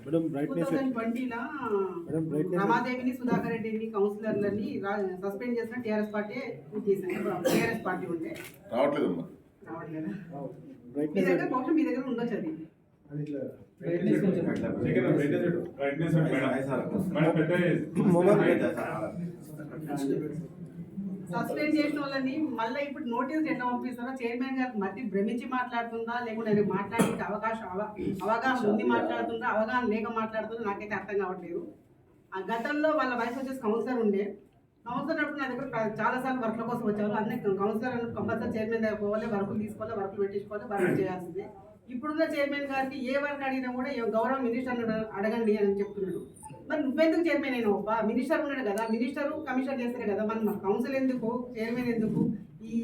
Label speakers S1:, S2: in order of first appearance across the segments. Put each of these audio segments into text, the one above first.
S1: Madam brightness madam, brightness-
S2: రమాదేవిని సుధాకర్ రెడ్డిని కౌన్సిలర్లని సస్పెండ్ చేసిన టీఆర్ఎస్ పార్టీ చేశాను టీఆర్ఎస్ పార్టీ ఉంటే. రావట్లేదా? మీ
S1: బ్రైట్నెస్
S2: దగ్గర బహుశా మీ దగ్గర ఉండొచ్చు అది సస్పెండ్ చేసిన వాళ్ళని మళ్ళీ ఇప్పుడు నోటీస్ ఎట్లా పంపిస్తారో చైర్మన్ గారు మధ్య భ్రమించి మాట్లాడుతుందా? లేకుంటే మాట్లాడే అవకాశం అవగాహన ఉంది మాట్లాడుతుందా? అవగాహన లేక మాట్లాడుతుందా? నాకైతే అర్థం కావట్లేదు. ఆ గతంలో వాళ్ళ వయసు వచ్చేసి కౌన్సిలర్ ఉండే. కౌన్సిలర్ అప్పుడు నా దగ్గర చాలాసార్లు చాలా సార్లు వర్క్ల కోసం వచ్చారు అందరికీ కౌన్సిలర్ కంపల్సరీ చైర్మన్ దగ్గర పోవాలి వర్కులు తీసుకోవాలి వర్కులు పెట్టించుకోవాలి వర్క్ చేయాల్సిందే. ఇప్పుడున్న చైర్మన్ గారికి ఏ వర్క్ అడిగినా కూడా గౌరవ మినిస్టర్ అడగండి అని చెప్తున్నాడు. మరి నువ్వెందుకు చైర్మన్ అయినా మినిస్టర్ ఉన్నాడు కదా మినిస్టర్ కమిషనర్ చేస్తారు కదా మన కౌన్సిల్ ఎందుకు? చైర్మన్ ఎందుకు? ఈ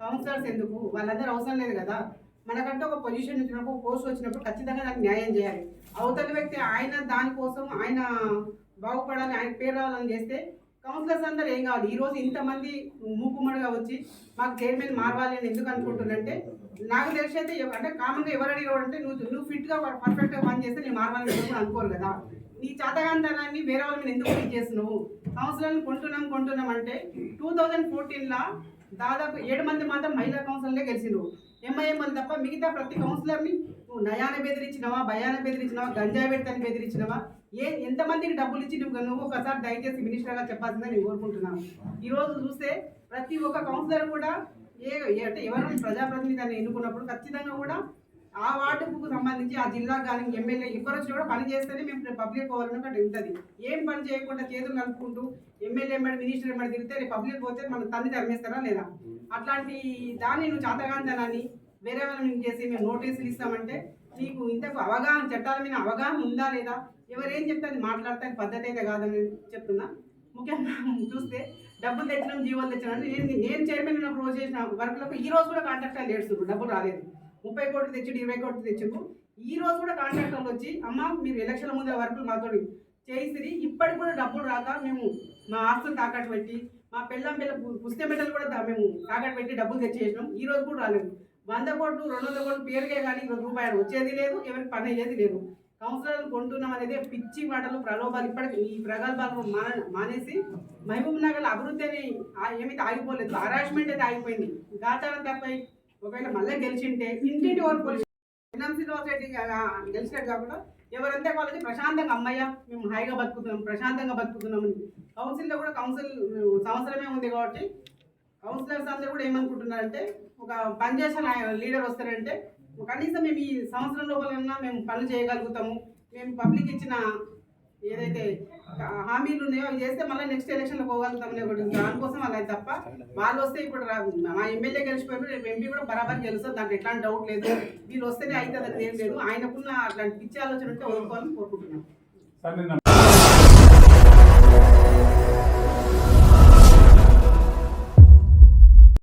S2: కౌన్సిలర్స్ ఎందుకు? వాళ్ళందరూ అవసరం లేదు కదా. మనకంటే ఒక పొజిషన్ వచ్చినప్పుడు పోస్ట్ వచ్చినప్పుడు ఖచ్చితంగా దానికి న్యాయం చేయాలి. అవతల వ్యక్తి ఆయన దానికోసం ఆయన బాగుపడాలి ఆయన పేరు రావాలని చేస్తే కౌన్సిలర్స్ అందరూ ఏం కావాలి? ఈరోజు ఇంతమంది మూకుమ్మడిగా వచ్చి మాకు చైర్మన్ మారవాలి అని ఎందుకు అనుకుంటున్నంటే నాకు తెలిసి అయితే అంటే కామన్గా ఎవరు అడిగారు అంటే నువ్వు నువ్వు ఫిట్గా పర్ఫెక్ట్గా పని చేస్తే నేను మారవాలని అనుకోరు కదా. నీ చేతగాంతనాన్ని వేరే వాళ్ళ మీద ఎందుకు ఇది చేస్తున్నావు? కౌన్సిలర్ని కొంటున్నాం కొంటున్నాం అంటే టూ థౌజండ్ ఫోర్టీన్లో దాదాపు ఏడు మంది మాత్రం మహిళా కౌన్సిలర్లే గెలిచిండు ఎంఐఎం అని తప్ప మిగతా ప్రతి కౌన్సిలర్ని నువ్వు నయాన బెదిరించినవా భయాన బెదిరించినవా గంజాయి పెడతాని బెదిరించినవా? ఏ ఎంతమందికి డబ్బులు ఇచ్చి నువ్వు నువ్వు ఒకసారి దయచేసి మినిస్టర్గా చెప్పాల్సిందని నేను కోరుకుంటున్నాను. ఈరోజు చూస్తే ప్రతి ఒక్క కౌన్సిలర్ కూడా ఏ అంటే ఎవరైనా ప్రజాప్రతినిధిని ఎన్నుకున్నప్పుడు ఖచ్చితంగా కూడా ఆ వార్డుకు సంబంధించి ఆ జిల్లా కానీ ఎమ్మెల్యే ఎవరు వచ్చి కూడా పని చేస్తేనే మేము పబ్లిక్ పోవాలని ఒకటి ఉంటుంది. ఏం పని చేయకుండా చేతులు కలుపుకుంటూ ఎమ్మెల్యే ఎమ్మడి మినిస్టర్ ఎమ్మడి తిరిగితే రేపు పబ్లిక్ పోతే మన తల్లి తరిమేస్తారా లేదా? అట్లాంటి దాన్ని నువ్వు చాతగాంతనాన్ని వేరే వాళ్ళని చేసి మేము నోటీసులు ఇస్తామంటే నీకు ఇంతకు అవగాహన చట్టాల మీద అవగాహన ఉందా లేదా? ఎవరేం చెప్తే అది మాట్లాడితే పద్ధతి అయితే కాదని చెప్తున్నా. ముఖ్యంగా చూస్తే డబ్బులు తెచ్చినాం జీవోలు తెచ్చినాం నేను నేను చైర్మన్ ఉన్నప్పుడు రోజు చేసిన వర్క్లకు ఈ రోజు కూడా కాంట్రాక్టర్లు చేస్తున్నారు డబ్బులు రాలేదు. ముప్పై కోట్లు తెచ్చి ఇరవై కోట్లు తెచ్చిండు. ఈ రోజు కూడా కాంట్రాక్టర్లు వచ్చి అమ్మ మీరు ఎలక్షన్ ముందు వర్కులు మాతో చేసిరి ఇప్పటికి కూడా డబ్బులు రాక మేము మా ఆస్తులు తాకట్టు పెట్టి మా పిల్లం పిల్ల పుస్తక బిడ్డలు కూడా మేము తాకట్టు పెట్టి డబ్బులు తెచ్చేసినాం ఈ రోజు కూడా రాలేదు. వంద కోట్లు రెండు వందల కోట్లు పేరుకే కానీ ఈరోజు రూపాయలు వచ్చేది లేదు ఎవరికి పని అయ్యేది లేదు. కౌన్సిలర్లు కొంటున్నాం అనేది పిచ్చి మాటలు ప్రలోభాలు ఇప్పటికి ఈ ప్రగల్భాలు మా మానేసి మహబూబ్ నగర్ అభివృద్ధి అని ఏమైతే ఆగిపోలేదు హరాస్మెంట్ అయితే ఆగిపోయింది. గాచారం తప్పై ఒకవేళ మళ్ళీ గెలిచింటే ఇంటింటి వరకు పోలీసు ఫైనాన్స్ గెలిచినట్టు కాకుండా ఎవరంతా వాళ్ళకి ప్రశాంతంగా అమ్మయ్య మేము హాయిగా బతుకుతున్నాం ప్రశాంతంగా బతుకుతున్నామని కౌన్సిల్లో కూడా కౌన్సిల్ సంవత్సరమే ఉంది కాబట్టి కౌన్సిలర్స్ అందరూ కూడా ఏమనుకుంటున్నారంటే ఒక పనిచేసిన లీడర్ వస్తారంటే కనీసం మేము ఈ సంవత్సరం లోపలన్నా మేము పనులు చేయగలుగుతాము. మేము పబ్లిక్ ఇచ్చిన ఏదైతే హామీలు ఉన్నాయో అవి చేస్తే మళ్ళీ నెక్స్ట్ ఎలక్షన్లో పోగలుగుతామని ఒకటి దానికోసం అలా తప్ప వాళ్ళు వస్తే ఇప్పుడు రా- మా ఎమ్మెల్యే గెలిచిపోయారు రేపు ఎంపీ కూడా బరాబర్ గెలుస్తుంది దాంట్లో ఎట్లాంటి డౌట్ లేదు. వీళ్ళు వస్తేనే అయితే అది ఏం లేదు. ఆయనకున్న అట్లాంటి పిచ్చి ఆలోచన ఉంటే వదులుకోవాలని కోరుకుంటున్నాను